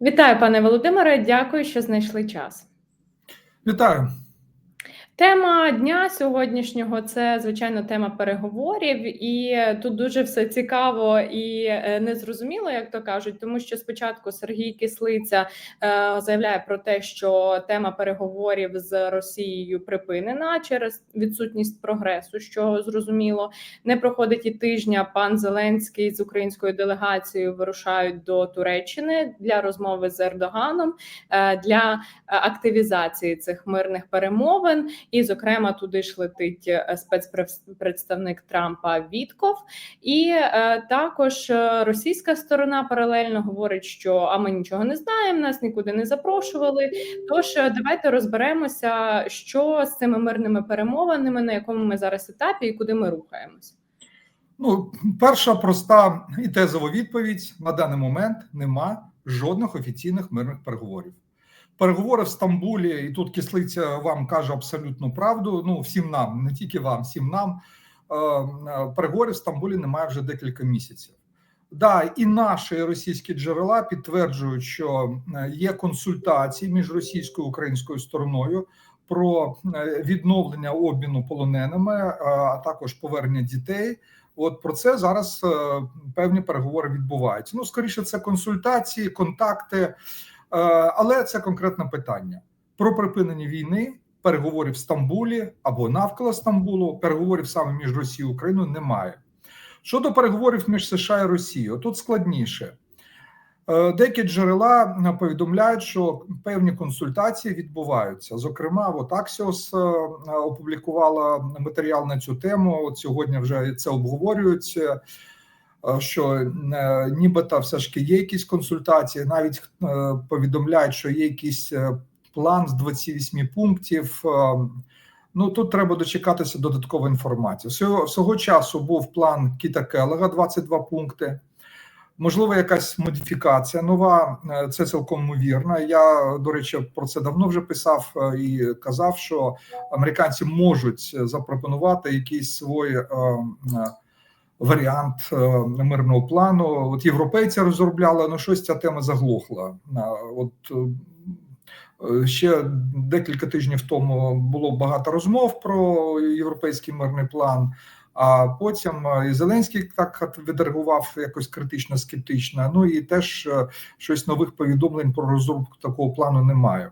Вітаю, пане Володимире. Дякую, що знайшли час. Вітаю. Тема дня сьогоднішнього це звичайно тема переговорів, і тут дуже все цікаво і е, незрозуміло, як то кажуть, тому що спочатку Сергій Кислиця е, заявляє про те, що тема переговорів з Росією припинена через відсутність прогресу, що зрозуміло, не проходить і тижня. Пан Зеленський з українською делегацією вирушають до Туреччини для розмови з Ердоганом е, для активізації цих мирних перемовин. І, зокрема, туди ж летить е, спецпредставник Трампа Вітков, і е, також е, російська сторона паралельно говорить, що а ми нічого не знаємо, нас нікуди не запрошували. Тож давайте розберемося, що з цими мирними перемовинами, на якому ми зараз етапі, і куди ми рухаємось. Ну, перша проста і тезова відповідь на даний момент нема жодних офіційних мирних переговорів. Переговори в Стамбулі, і тут кислиця вам каже абсолютну правду. Ну всім нам, не тільки вам, всім нам. Е, е, переговорів в Стамбулі немає вже декілька місяців. Да, і наші російські джерела підтверджують, що е, є консультації між російською і українською стороною про відновлення обміну полоненими, а також повернення дітей. От про це зараз певні переговори відбуваються. Ну скоріше, це консультації, контакти. Е, але це конкретне питання про припинення війни, переговорів в Стамбулі або навколо Стамбулу, переговорів саме між Росією і Україною немає. Щодо переговорів між США і Росією, тут складніше. Е, деякі джерела повідомляють, що певні консультації відбуваються. Зокрема, от Axios е, опублікувала матеріал на цю тему. От сьогодні вже це обговорюється. Е, що е, нібито все ж є якісь консультації, навіть е, повідомляють, що є якийсь план з 28 пунктів. Ну тут треба дочекатися додаткової інформації. Всього, свого часу був план Кіта Келега, 22 пункти. Можливо, якась модифікація нова, це цілком ймовірно. Я до речі про це давно вже писав і казав, що американці можуть запропонувати якісь свої варіант е, мирного плану. От європейці розробляли, але ну, щось ця тема заглохла. От е, ще декілька тижнів тому було багато розмов про європейський мирний план. А потім е, і Зеленський так відреагував якось критично скептично. Ну і теж щось нових повідомлень про розробку такого плану немає.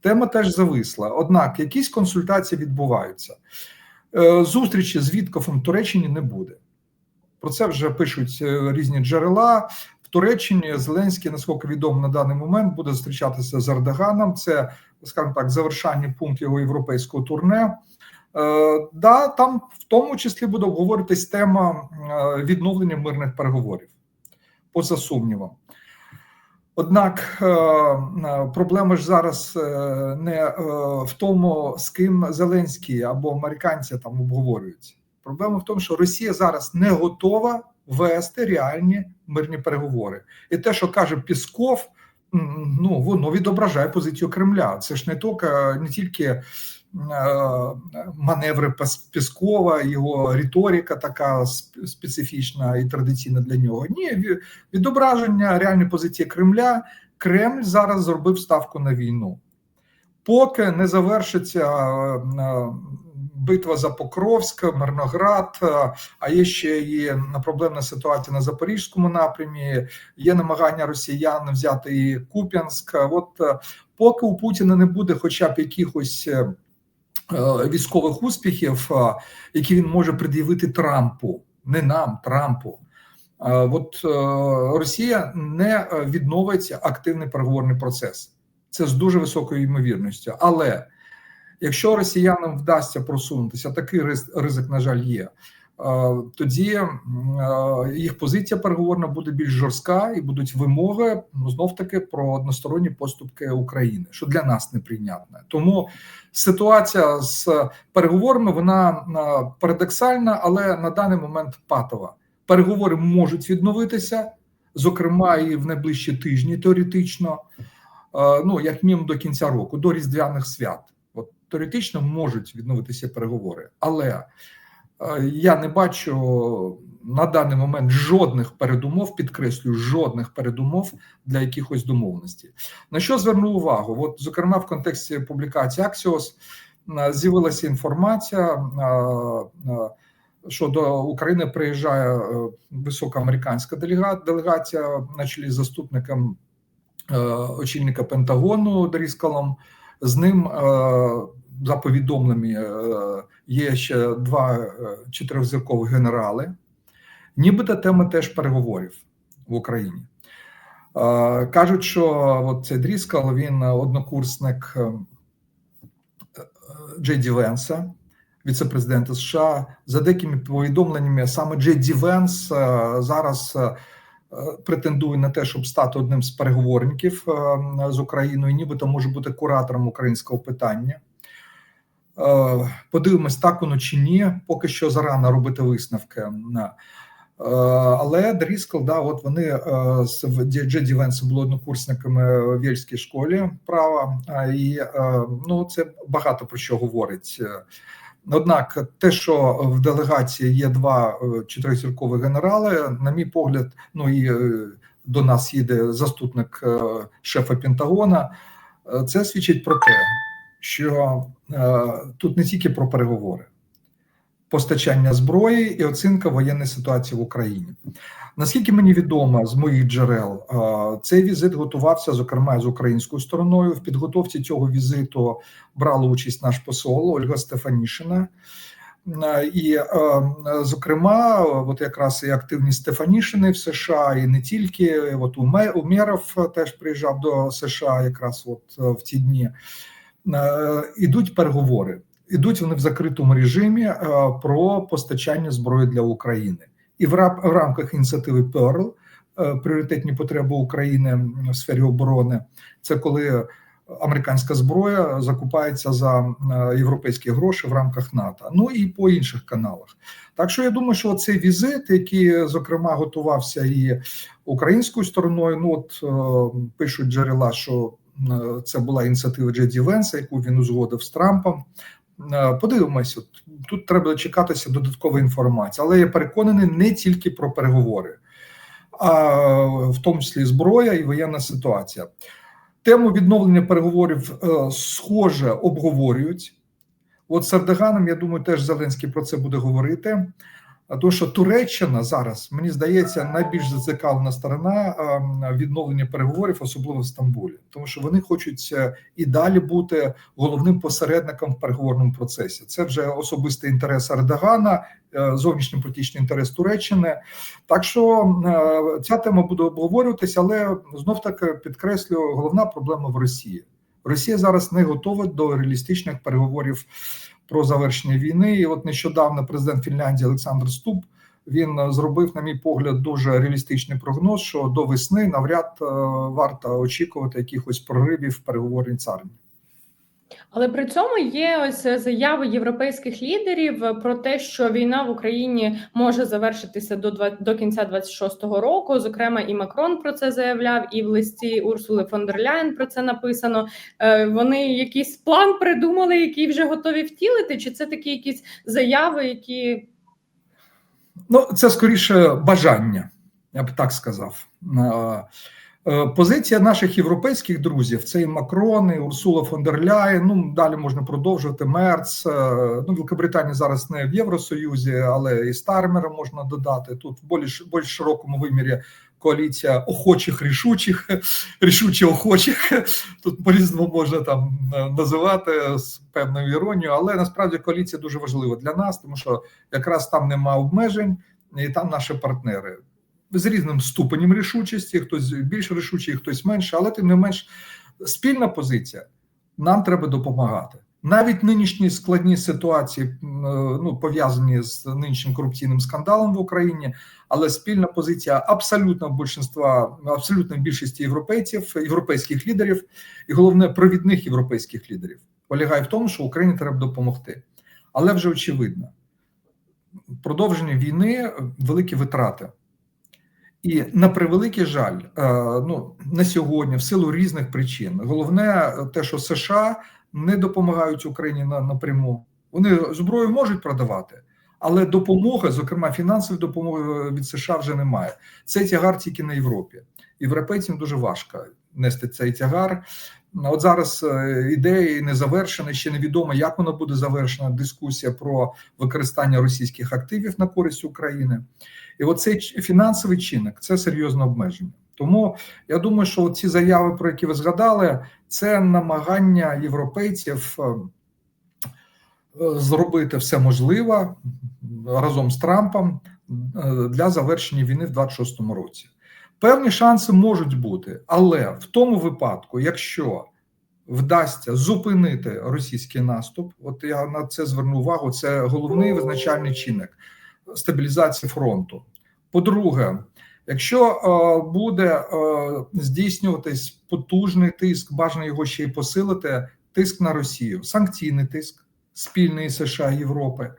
Тема теж зависла. Однак якісь консультації відбуваються. Зустрічі з Віткофом Туреччині не буде. Про це вже пишуть е, різні джерела. В Туреччині Зеленський, наскільки відомо на даний момент, буде зустрічатися з Ердоганом. Це, скажімо так, завершальний пункт його європейського турне. Е, да, там в тому числі буде обговоритись тема е, відновлення мирних переговорів, поза сумнівом. Однак е, проблема ж зараз не в тому, з ким Зеленський або американці там обговорюються. Проблема в тому, що Росія зараз не готова вести реальні мирні переговори, і те, що каже Пісков, ну воно відображає позицію Кремля. Це ж не тільки не тільки е, маневри Піскова, його риторика така специфічна і традиційна для нього. Ні, відображення реальної позиції Кремля. Кремль зараз зробив ставку на війну. Поки не завершиться е, битва за Покровськ, Мирноград, е, а є ще і проблемна ситуація на Запорізькому напрямі. Є намагання росіян взяти і Куп'янськ. От е, поки у Путіна не буде, хоча б якихось е, військових успіхів, які він може пред'явити Трампу, не нам, Трампу. От Росія не відновиться активний переговорний процес. Це з дуже високою ймовірністю, але Якщо росіянам вдасться просунутися, такий ризик, на жаль, є. Тоді їх позиція переговорна буде більш жорстка і будуть вимоги ну, знов таки про односторонні поступки України, що для нас неприйнятне. Тому ситуація з переговорами вона парадоксальна, але на даний момент патова. Переговори можуть відновитися, зокрема і в найближчі тижні, теоретично, ну як мінімум до кінця року, до різдвяних свят теоретично можуть відновитися переговори, але е, я не бачу на даний момент жодних передумов, підкреслюю, жодних передумов для якихось домовленостей. На що звернув увагу? От, зокрема, в контексті публікації Axios е, з'явилася інформація, е, що до України приїжджає е, висока американська делегація на чолі з заступником очільника Пентагону Дріскалом. З ним за повідомленнями е, є ще два е, чотирьохзіркових генерали. Нібито тема теж переговорів в Україні. Е, Кажуть, що от цей Дріскал, він однокурсник Джей Ді Венса, віце-президента США. За деякими повідомленнями, саме Джей Ді Венс зараз претендує на те, щоб стати одним з переговорників з Україною, нібито може бути куратором українського питання. Е, Подивимось, так воно чи ні. Поки що зарано робити висновки. Е, Але Дріскл, да, от вони е, з Джеді Венсом були однокурсниками в Єльській школі права, і ну це багато про що говорить. Однак, те, що в делегації є два чотиризіркові генерали, на мій погляд, ну і до нас їде заступник шефа Пентагона. Це свідчить про те, що е, тут не тільки про переговори, постачання зброї і оцінка воєнної ситуації в Україні. Наскільки мені відомо з моїх джерел, е, цей візит готувався зокрема з українською стороною. В підготовці цього візиту брала участь наш посол Ольга Стефанішина. Е, І, е, зокрема, от якраз і активність Стефанішини в США, і не тільки от Уме- Умєров теж приїжджав до США, якраз от е, в ті дні. Е, Ідуть переговори. Ідуть вони в закритому режимі е, про постачання зброї для України, і в в рамках ініціативи Pearl е, пріоритетні потреби України в сфері оборони. Це коли американська зброя закупається за європейські гроші в рамках НАТО. Ну і по інших каналах. Так що я думаю, що цей візит, який зокрема готувався і українською стороною, ну от пишуть джерела, що це була ініціатива Джеді Венса, яку він узгодив з Трампом. Е, Подивимось, от, тут треба дочекатися додаткової інформації, але я переконаний не тільки про переговори, а в тому числі зброя і воєнна ситуація. Тему відновлення переговорів е, схоже обговорюють. От з Ердоганом, я думаю, теж Зеленський про це буде говорити. То, що Туреччина зараз, мені здається, найбільш зацікавлена сторона е, відновлення переговорів, особливо в Стамбулі, тому що вони хочуть е, і далі бути головним посередником в переговорному процесі. Це вже особистий інтерес Ердогана, е, зовнішньополітичний інтерес Туреччини. Так що е, ця тема буде обговорюватися, але знов таки підкреслюю, головна проблема в Росії. Росія зараз не готова до реалістичних переговорів про завершення війни. І от нещодавно президент Фінляндії Олександр Ступ він е, зробив, на мій погляд, дуже реалістичний прогноз, що до весни навряд е, варто очікувати якихось проривів в переговорній царині. Але при цьому є ось заяви європейських лідерів про те, що війна в Україні може завершитися до до кінця 26-го року. Зокрема, і Макрон про це заявляв, і в листі Урсули фон дер Ляйн про це написано. Е, Вони якийсь план придумали, який вже готові втілити, чи це такі якісь заяви, які Ну, це скоріше бажання, я б так сказав. Е, Позиція наших європейських друзів це і Макрон, і Урсула фон дер Ляєн, Ну далі можна продовжувати. Мерц. е, Ну, Великобританія зараз не в Євросоюзі, але і Стармера можна додати. Тут в більш, більш широкому вимірі коаліція охочих, рішучих, рішуче охочих. Тут по-різному можна там е, називати з певною іронією, але насправді коаліція дуже важлива для нас, тому що якраз там нема обмежень, і там наші партнери з різним ступенем рішучості, хтось більш рішучий, хтось менше, але тим не менш спільна позиція. Нам треба допомагати. Навіть нинішні складні ситуації, е, ну пов'язані з нинішнім корупційним скандалом в Україні, але спільна позиція абсолютно більшинства, абсолютно більшості європейців, європейських лідерів, і головне провідних європейських лідерів полягає в тому, що Україні треба допомогти. Але вже очевидно, продовження війни великі витрати. І на превеликий жаль, е, ну на сьогодні, в силу різних причин, головне е, те, що США не допомагають Україні на напряму. Вони зброю можуть продавати, Але допомоги, зокрема фінансової допомоги від США, вже немає. Це тягар тільки на Європі. Європейцям дуже важко нести цей тягар. От зараз е, ідеї не завершена, ще невідомо, як вона буде завершена. Дискусія про використання російських активів на користь України. І оцей фінансовий чинник це серйозне обмеження. Тому я думаю, що ці заяви, про які ви згадали, це намагання європейців е, е, зробити все можливе разом з Трампом для завершення війни в 26-му році. Певні шанси можуть бути, але в тому випадку, якщо вдасться зупинити російський наступ, от я на це зверну увагу. Це головний визначальний чинник стабілізації фронту. По-друге, якщо е, буде е, здійснюватись потужний тиск, бажано його ще й посилити, тиск на Росію, санкційний тиск спільний США і Європи.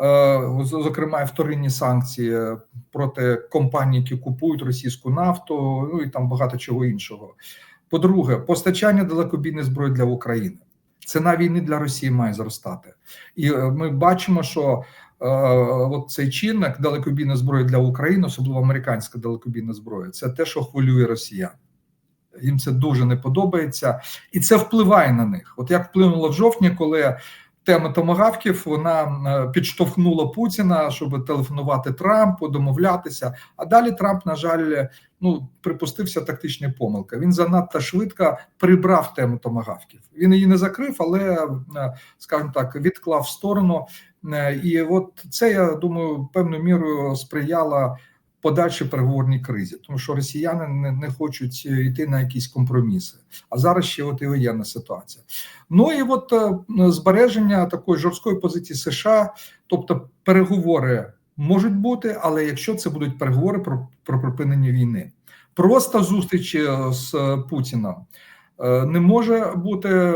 Е, зокрема, вторинні санкції проти компаній, які купують російську нафту, ну і там багато чого іншого. По-друге, постачання далекобійної зброї для України. Ціна війни для Росії має зростати, і е, ми бачимо, що е, от цей чинник далекобійної зброї для України, особливо американська далекобійна зброя, це те, що хвилює росіян. Їм це дуже не подобається, і це впливає на них. От як вплинуло в жовтні, коли тема томагавків вона е, підштовхнула Путіна, щоб телефонувати Трампу, домовлятися. А далі Трамп, на жаль, ну припустився тактичної помилки. Він занадто швидко прибрав тему томагавків. Він її не закрив, але е, скажімо так, відклав в сторону. Е, І от це я думаю, певною мірою сприяло подальшій переговорній кризі, тому що росіяни не, не хочуть йти на якісь компроміси. А зараз ще от і воєнна ситуація. Ну і от е, збереження такої жорсткої позиції США, тобто переговори можуть бути, але якщо це будуть переговори про, про припинення війни, просто зустріч е, з Путіном е, не може бути,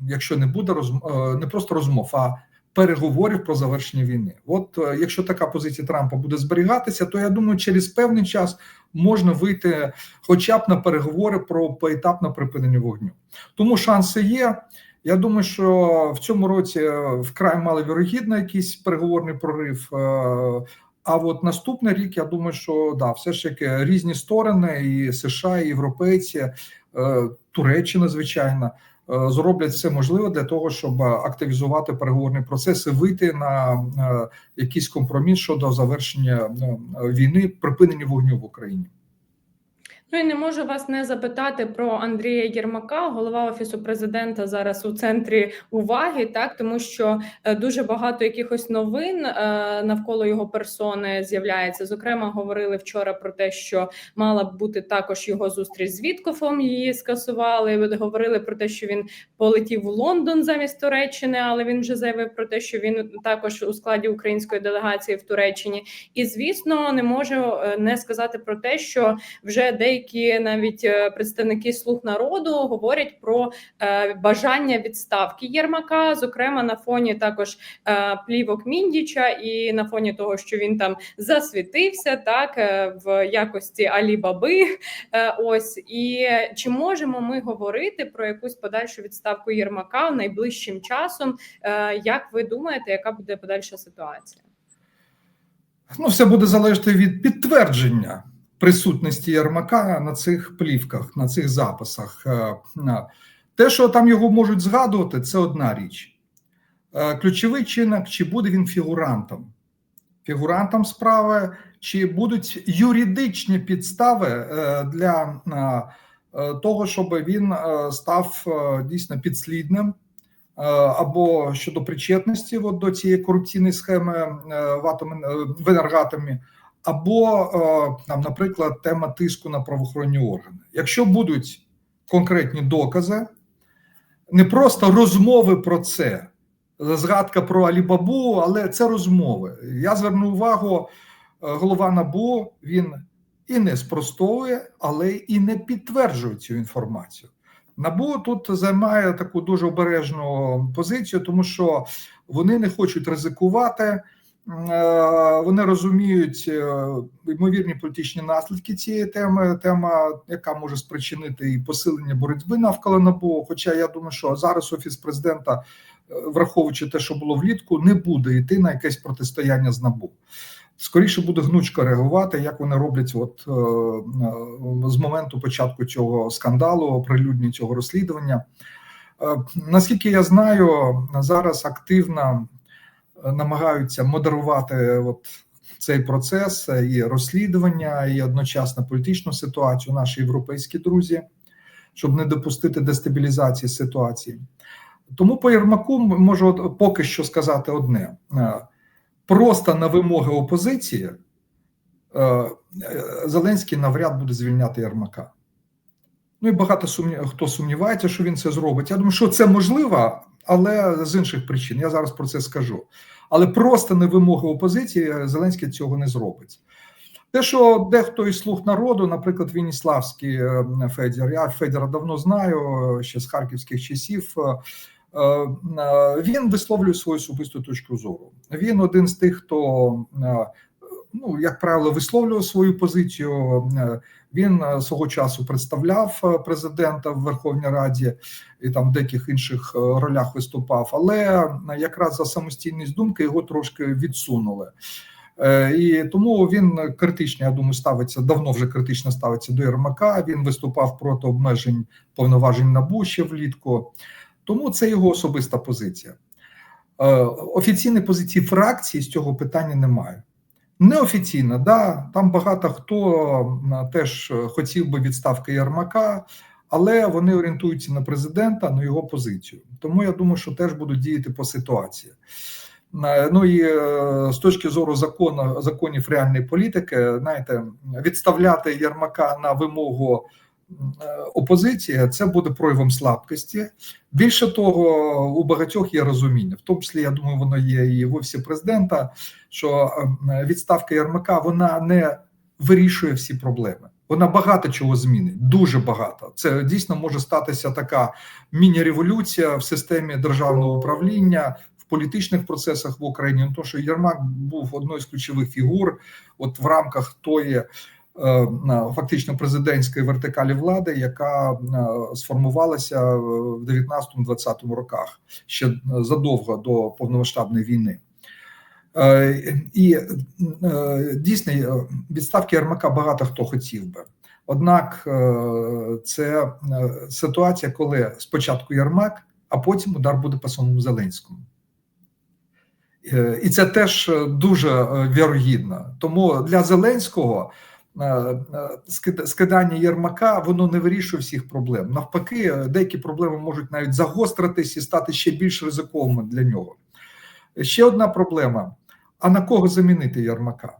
якщо не буде розм... е, не просто розмов, а переговорів про завершення війни. От е, якщо така позиція Трампа буде зберігатися, то я думаю, через певний час можна вийти, хоча б на переговори про поетапне припинення вогню. Тому шанси є. Я думаю, що в цьому році е, вкрай маловірогідно якийсь переговорний прорив. е, А от наступний рік, я думаю, що да, все ж таки різні сторони, і США, і європейці, Туреччина, звичайно, зроблять все можливе для того, щоб активізувати переговорний процес і вийти на е, якийсь компроміс щодо завершення е, війни, припинення вогню в Україні. Ну і не можу вас не запитати про Андрія Єрмака, голова офісу президента зараз у центрі уваги, так тому що е, дуже багато якихось новин е, навколо його персони з'являється. Зокрема, говорили вчора про те, що мала б бути також його зустріч з Віткофом. Її скасували. Говорили про те, що він полетів у Лондон замість Туреччини, але він вже заявив про те, що він також у складі української делегації в Туреччині. І звісно, не можу е, не сказати про те, що вже деякі навіть е, представники слуг народу говорять про е, бажання відставки Єрмака, зокрема на фоні також е, плівок Міндіча, і на фоні того, що він там засвітився, так в якості Алі-Баби. Ось і чи можемо ми говорити про якусь подальшу відставку Єрмака найближчим часом? Як ви думаєте, яка буде подальша ситуація? Ну, все буде залежати від підтвердження присутності Єрмака на цих плівках, на цих записах. Е, Те, що там його можуть згадувати, це одна річ. Е, Ключовий чинник, чи буде він фігурантом? Фігурантом справи, чи будуть юридичні підстави е, для того, щоб він став дійсно підслідним або щодо причетності от, до цієї корупційної схеми в атомі в енергатомі, або е, там, наприклад, тема тиску на правоохоронні органи. Якщо будуть конкретні докази, не просто розмови про це, згадка про Алібабу, але це розмови. Я зверну увагу, е, голова НАБУ він і не спростовує, але і не підтверджує цю інформацію. НАБУ тут займає таку дуже обережну позицію, тому що вони не хочуть ризикувати. Е, Вони розуміють е, ймовірні політичні наслідки цієї теми, тема, яка може спричинити і посилення боротьби навколо НАБУ. Хоча я думаю, що зараз офіс президента враховуючи те, що було влітку, не буде йти на якесь протистояння з набу. Скоріше буде гнучко реагувати, як вони роблять, от е, е, з моменту початку цього скандалу, оприлюднення цього розслідування. Е, наскільки я знаю, зараз активно е, намагаються модерувати от цей процес е, і розслідування, і одночасно політичну ситуацію наші європейські друзі, щоб не допустити дестабілізації ситуації. Тому по Єрмаку можу поки що сказати одне: Е, просто на вимоги опозиції е, е, Зеленський навряд буде звільняти Єрмака. Ну і багато сумні... хто сумнівається, що він це зробить. Я думаю, що це можливо, але з інших причин. Я зараз про це скажу. Але просто на вимоги опозиції Зеленський цього не зробить. Те, що дехто із слуг народу, наприклад, Вініславський е, Федір, я Федіра давно знаю ще з харківських часів. е, е, Він висловлює свою особисту точку зору. Він один з тих, хто, ну як правило, висловлював свою позицію. Е, Він е, свого часу представляв е, президента в Верховній Раді і там в деяких інших ролях виступав, але якраз за самостійність думки його трошки відсунули. І тому він критично, я думаю, ставиться давно вже критично ставиться до Єрмака. Він виступав проти обмежень повноважень НАБУ ще влітку. Тому це його особиста позиція. Офіційної позиції фракції з цього питання немає. Неофіційно, да, там багато хто теж хотів би відставки Ярмака, але вони орієнтуються на президента, на його позицію. Тому я думаю, що теж будуть діяти по ситуації. Е, Ну і е, з точки зору закону законів реальної політики, знаєте, відставляти Ярмака на вимогу е, це буде проявом слабкості. Більше того, у багатьох є розуміння, в тому числі я думаю, воно є і в офісі президента. Що е, відставка Єрмака вона не вирішує всі проблеми. Вона багато чого змінить, дуже багато. Це дійсно може статися така міні-революція в системі державного управління політичних процесах в Україні. Ну, то що Єрмак був одною з ключових фігур, от в рамках тої фактично президентської вертикалі влади, яка е, сформувалася в 19-20 роках ще задовго до повномасштабної війни. Е, І е, дійсно е, відставки Єрмака багато хто хотів би. Однак е, це е, ситуація, коли спочатку Єрмак, а потім удар буде по самому Зеленському. Е, І це теж е, дуже е, вірогідно. Тому для Зеленського е, е, скидання Єрмака воно не вирішує всіх проблем. Навпаки, е, деякі проблеми можуть навіть загостритись і стати ще більш ризиковими для нього. Ще одна проблема: а на кого замінити Єрмака?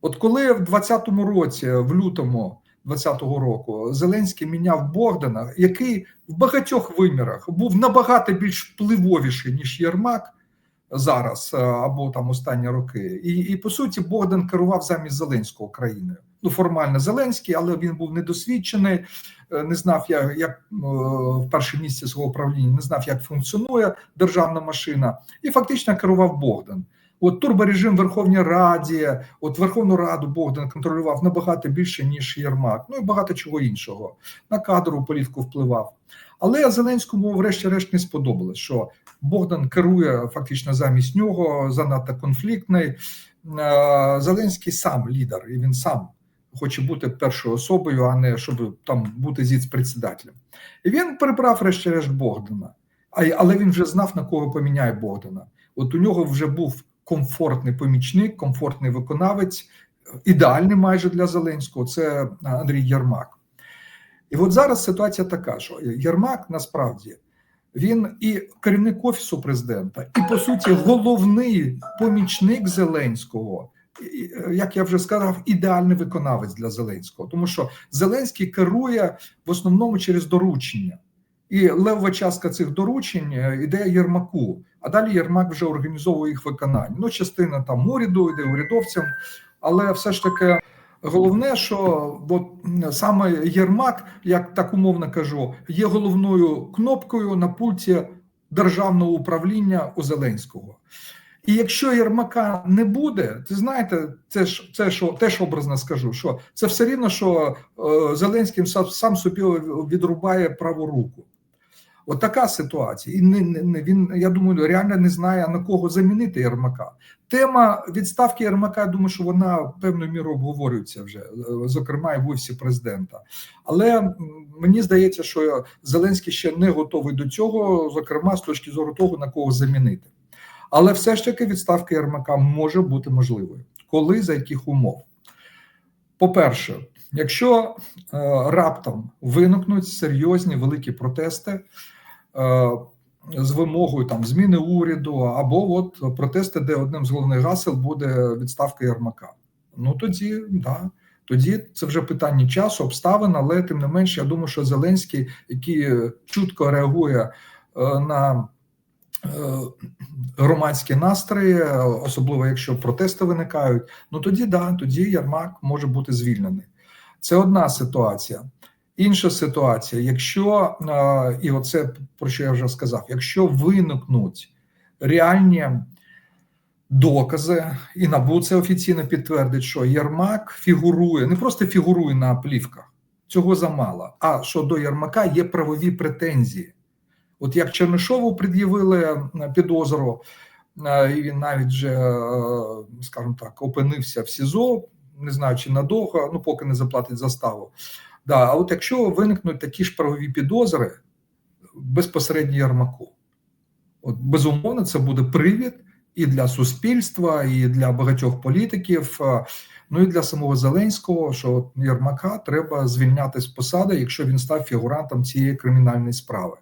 От коли в 20-му році, в лютому 20-го року, Зеленський міняв Богдана, який в багатьох вимірах був набагато більш впливовіший, ніж Єрмак зараз е, або там останні роки, і, і по суті Богдан керував замість Зеленського країною. Ну формально Зеленський, але він був недосвідчений, е, не знав, як, як е, в першому місці свого правління, не знав, як функціонує державна машина, і фактично керував Богдан. От турборежим Верховній Раді, от Верховну Раду Богдан контролював набагато більше, ніж Єрмак, ну і багато чого іншого. На кадрову політику впливав. Але Зеленському, врешті-решт, не сподобалось, що Богдан керує фактично замість нього, занадто конфліктний. Е, Зеленський сам лідер, і він сам хоче бути першою особою, а не щоб там бути зіц-председателем. І він прибрав, врешті-решт, Богдана. Але він вже знав, на кого поміняє Богдана. От у нього вже був комфортний помічник, комфортний виконавець, ідеальний майже для Зеленського. Це Андрій Єрмак. І от зараз ситуація така, що Єрмак насправді він і керівник офісу президента, і по суті головний помічник Зеленського. Як я вже сказав, ідеальний виконавець для Зеленського, тому що Зеленський керує в основному через доручення, і левова частка цих доручень е, іде Єрмаку. А далі Єрмак вже організовує їх виконання. Ну, частина там уряду йде урядовцям, але все ж таки головне, що от, саме Єрмак, як так умовно кажу, є головною кнопкою на пульті державного управління у Зеленського. І якщо Єрмака не буде, ти знаєте, це ж це що теж образно скажу, що це все рівно, що е, Зеленський сам, сам собі відрубає праву руку. От ситуація. І не, не, він, я думаю, реально не знає на кого замінити Єрмака. Тема відставки Єрмака, я думаю, що вона певною мірою обговорюється вже, е, зокрема, і в офісі президента. Але мені здається, що Зеленський ще не готовий до цього, зокрема з точки зору того, на кого замінити. Але все ж таки відставка Єрмака може бути можливою. Коли за яких умов? По-перше, якщо е, раптом виникнуть серйозні великі протести з вимогою там зміни уряду, або от протести, де одним з головних гасел буде відставка Єрмака. Ну тоді да. Тоді це вже питання часу, обставин, але тим не менш, я думаю, що Зеленський, який е, чутко реагує е, на е, громадські настрої, е, особливо якщо протести виникають, ну тоді да, тоді Ярмак може бути звільнений. Це одна ситуація. Інша ситуація, якщо е, і оце про що я вже сказав, якщо виникнуть реальні докази, і НАБУ це офіційно підтвердить, що Єрмак фігурує, не просто фігурує на плівках, цього замало, а що до Єрмака є правові претензії. От як Чернишову пред'явили е, підозру, е, і він навіть вже, е, скажімо так, опинився в СІЗО, не знаю, чи надовго, ну поки не заплатить заставу. Да, а от якщо виникнуть такі ж правові підозри безпосередньо Єрмаку, от безумовно, це буде привід і для суспільства, і для багатьох політиків, ну і для самого Зеленського, що от Єрмака треба звільняти з посади, якщо він став фігурантом цієї кримінальної справи.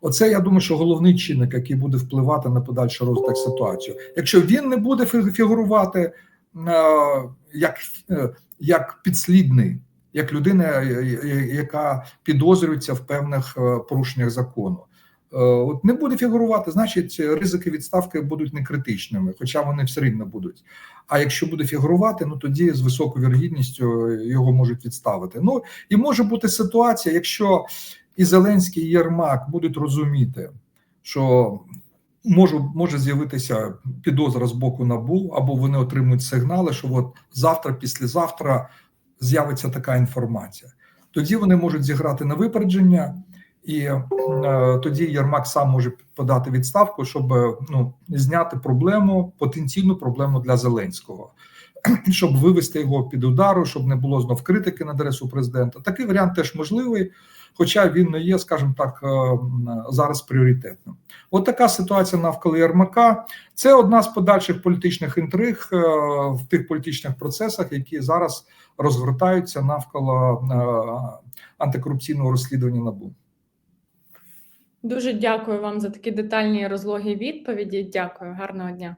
Оце я думаю, що головний чинник, який буде впливати на подальший розвиток ситуації. Якщо він не буде фігурувати як, е, як підслідний, як людина, е, е, яка підозрюється в певних е, порушеннях закону. Е, От не буде фігурувати, значить ризики відставки будуть не критичними, хоча вони все рівно будуть. А якщо буде фігурувати, ну тоді з високою вірогідністю його можуть відставити. Ну і може бути ситуація, якщо і Зеленський, і Єрмак будуть розуміти, що може, може з'явитися підозра з боку набу, або вони отримують сигнали, що от завтра, післязавтра з'явиться така інформація. Тоді вони можуть зіграти на випередження, і е, тоді Єрмак сам може подати відставку, щоб е, ну, зняти проблему, потенційну проблему для Зеленського, щоб вивести його під удару, щоб не було знов критики на адресу президента. Такий варіант теж можливий, хоча він не є, скажімо так, е, зараз пріоритетним. От така ситуація навколо Єрмака. Це одна з подальших політичних інтриг е, в тих політичних процесах, які зараз розгортаються навколо е, антикорупційного розслідування НАБУ. Дуже дякую вам за такі детальні і відповіді. Дякую, гарного дня.